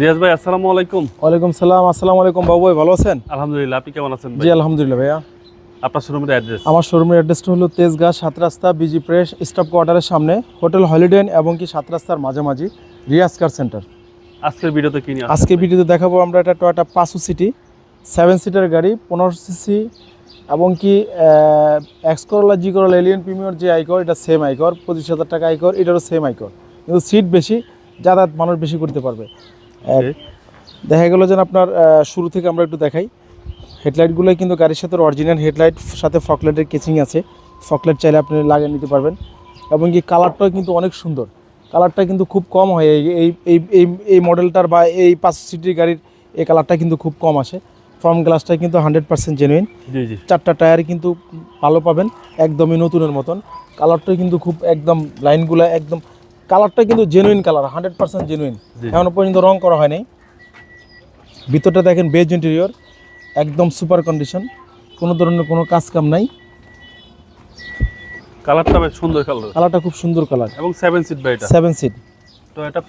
রিয়াজ ভাই আসসালামু আলাইকুম। ওয়ালাইকুম সালাম আসসালামু আলাইকুম বাবু ভাই ভালো আছেন? আলহামদুলিল্লাহ আপনি কেমন আছেন জি আলহামদুলিল্লাহ ভাইয়া। আপনার শোরুমের অ্যাড্রেস আমার শোরুমের অ্যাড্রেসটা হলো তেজগাঁ সাত রাস্তা বিজি প্রেস স্টাফ কোয়ার্টারের সামনে হোটেল হলিডে এবং কি সাত রাস্তার মাঝামাঝি রিয়াজ কার সেন্টার আজকের ভিডিওতে কি নিয়ে আজকে ভিডিওতে দেখাবো আমরা একটা টয়োটা পাসু সিটি সেভেন সিটার গাড়ি পনেরো সিসি এবং কি এক্স করলা জি করলা এলিয়ন প্রিমিয়র যে আইকর এটা সেম আইকর পঁচিশ হাজার টাকা আইকর এটারও সেম আইকর কিন্তু সিট বেশি যাতায়াত মানুষ বেশি করতে পারবে। দেখা গেল যেন আপনার শুরু থেকে আমরা একটু দেখাই। হেডলাইটগুলো কিন্তু গাড়ির সাথে অরিজিনাল হেডলাইট সাথে ফকলাইটের কেচিং আছে। ফকলাইট চাইলে আপনি লাগিয়ে নিতে পারবেন। এবং কি কালারটাও কিন্তু অনেক সুন্দর। কালারটা কিন্তু খুব কম হয়। এই এই এই এই মডেলটার বা এই পাঁচ সিটির গাড়ির এই কালারটা কিন্তু খুব কম আসে। ফ্রম গ্লাসটা কিন্তু হান্ড্রেড পার্সেন্ট জেনুইন চারটা টায়ার কিন্তু ভালো পাবেন। একদমই নতুনের মতন। কালারটা কিন্তু খুব একদম লাইনগুলো একদম কালারটা কিন্তু genuine colour hundred percent genuine. এখনও পর্যন্ত রং করা হয়নি। ভিতরটা দেখেন বেজ ইন্টেরিয়র একদম সুপার কন্ডিশন কোনো ধরনের কোনো কাজ কাম নাই। কালারটা বেশ সুন্দর কালার। কালারটা খুব সুন্দর কালার। এবং সেভেন সিট ভাই এটা। সেভেন সিট তো এটা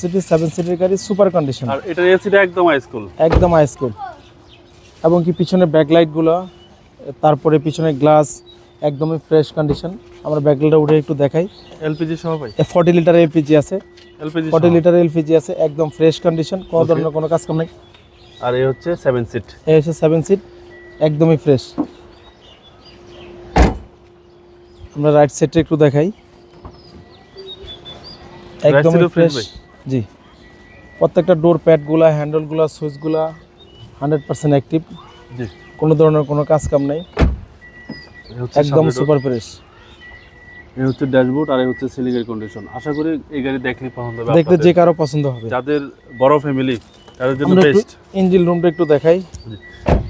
সিটি সিটি সিটের গাড়ি সুপার কন্ডিশন আর এসিটা একদম একদম এবং কি পিছনে ব্যাকলাইটগুলো তারপরে পিছনে গ্লাস একদমই ফ্রেশ কন্ডিশন আমরা ব্যাকলাইটটা উঠে একটু দেখাই। এলপিজি সহ ভাই? ফর্টি লিটার এলপিজি আছে। এলপিজি ফর্টি লিটার এলপিজি আছে একদম ফ্রেশ কন্ডিশন কোনো ধরনের কোনো কাজ কাম নেই। আর এই হচ্ছে সেভেন সিট এই হচ্ছে সেভেন সিট একদমই ফ্রেশ আমরা রাইট সাইডটা একটু দেখাই। একদমই ফ্রেশ জি। প্রত্যেকটা ডোর প্যাডগুলা হ্যান্ডেলগুলা সুইচগুলা হান্ড্রেড পার্সেন্ট অ্যাক্টিভ জি। কোনো ধরনের কোনো কাজ কাম নেই। একদম সুপার ফ্রেশ এই হচ্ছে ড্যাশবোর্ড আর এই হচ্ছে সিলিংয়ের কন্ডিশন আশা করি এই গাড়ি দেখলে পছন্দ হবে দেখতে যে কারও পছন্দ হবে। যাদের বড় ফ্যামিলি তাদের জন্য বেস্ট ইঞ্জিন রুমটা একটু দেখাই।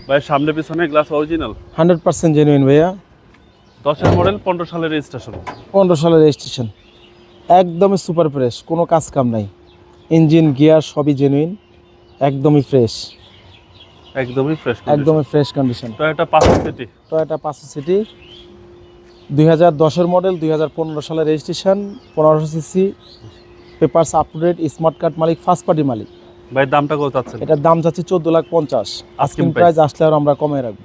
ভাই সামনে পিছনে glass original hundred percent genuine ভাইয়া। দশের মডেল পনেরো সালের রেজিস্ট্রেশন পনেরো সালের রেজিস্ট্রেশন একদমই সুপার ফ্রেশ কোনো কাজ কাম নাই। ইঞ্জিন গিয়ার সবই জেনুইন একদমই ফ্রেশ একদমই ফ্রেশ একদমই ফ্রেশ কন্ডিশন তো পাঁচশো সিটি। টয়োটা পাঁচশো সিটি। দুই হাজার দশের মডেল দুই হাজার পনেরো সালের রেজিস্ট্রেশন পনেরোশো CC. Papers up to date smart card Malik first party মালিক। ভাই দামটা কত চাচ্ছেন? এটার দাম যাচ্ছে চোদ্দ লাখ পঞ্চাশ। Price। প্রাইস আসলে আর আমরা কমে রাখব।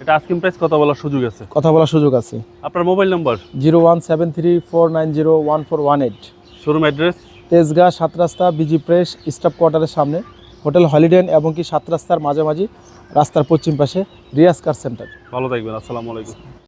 এটা আস্কিং প্রাইস কত বলার সুযোগ আছে? কথা বলার সুযোগ আছে। আপনার mobile number zero one seven three four nine zero one four one eight showroom address Tejgaon সাত রাস্তা বিজি প্রেস স্টাফ কোয়ার্টারের সামনে হোটেল হলিডেন এবং কি সাত রাস্তার মাঝামাঝি রাস্তার পশ্চিম পাশে রিয়াজ কার সেন্টার। ভালো থাকবেন, আসসালামু আলাইকুম।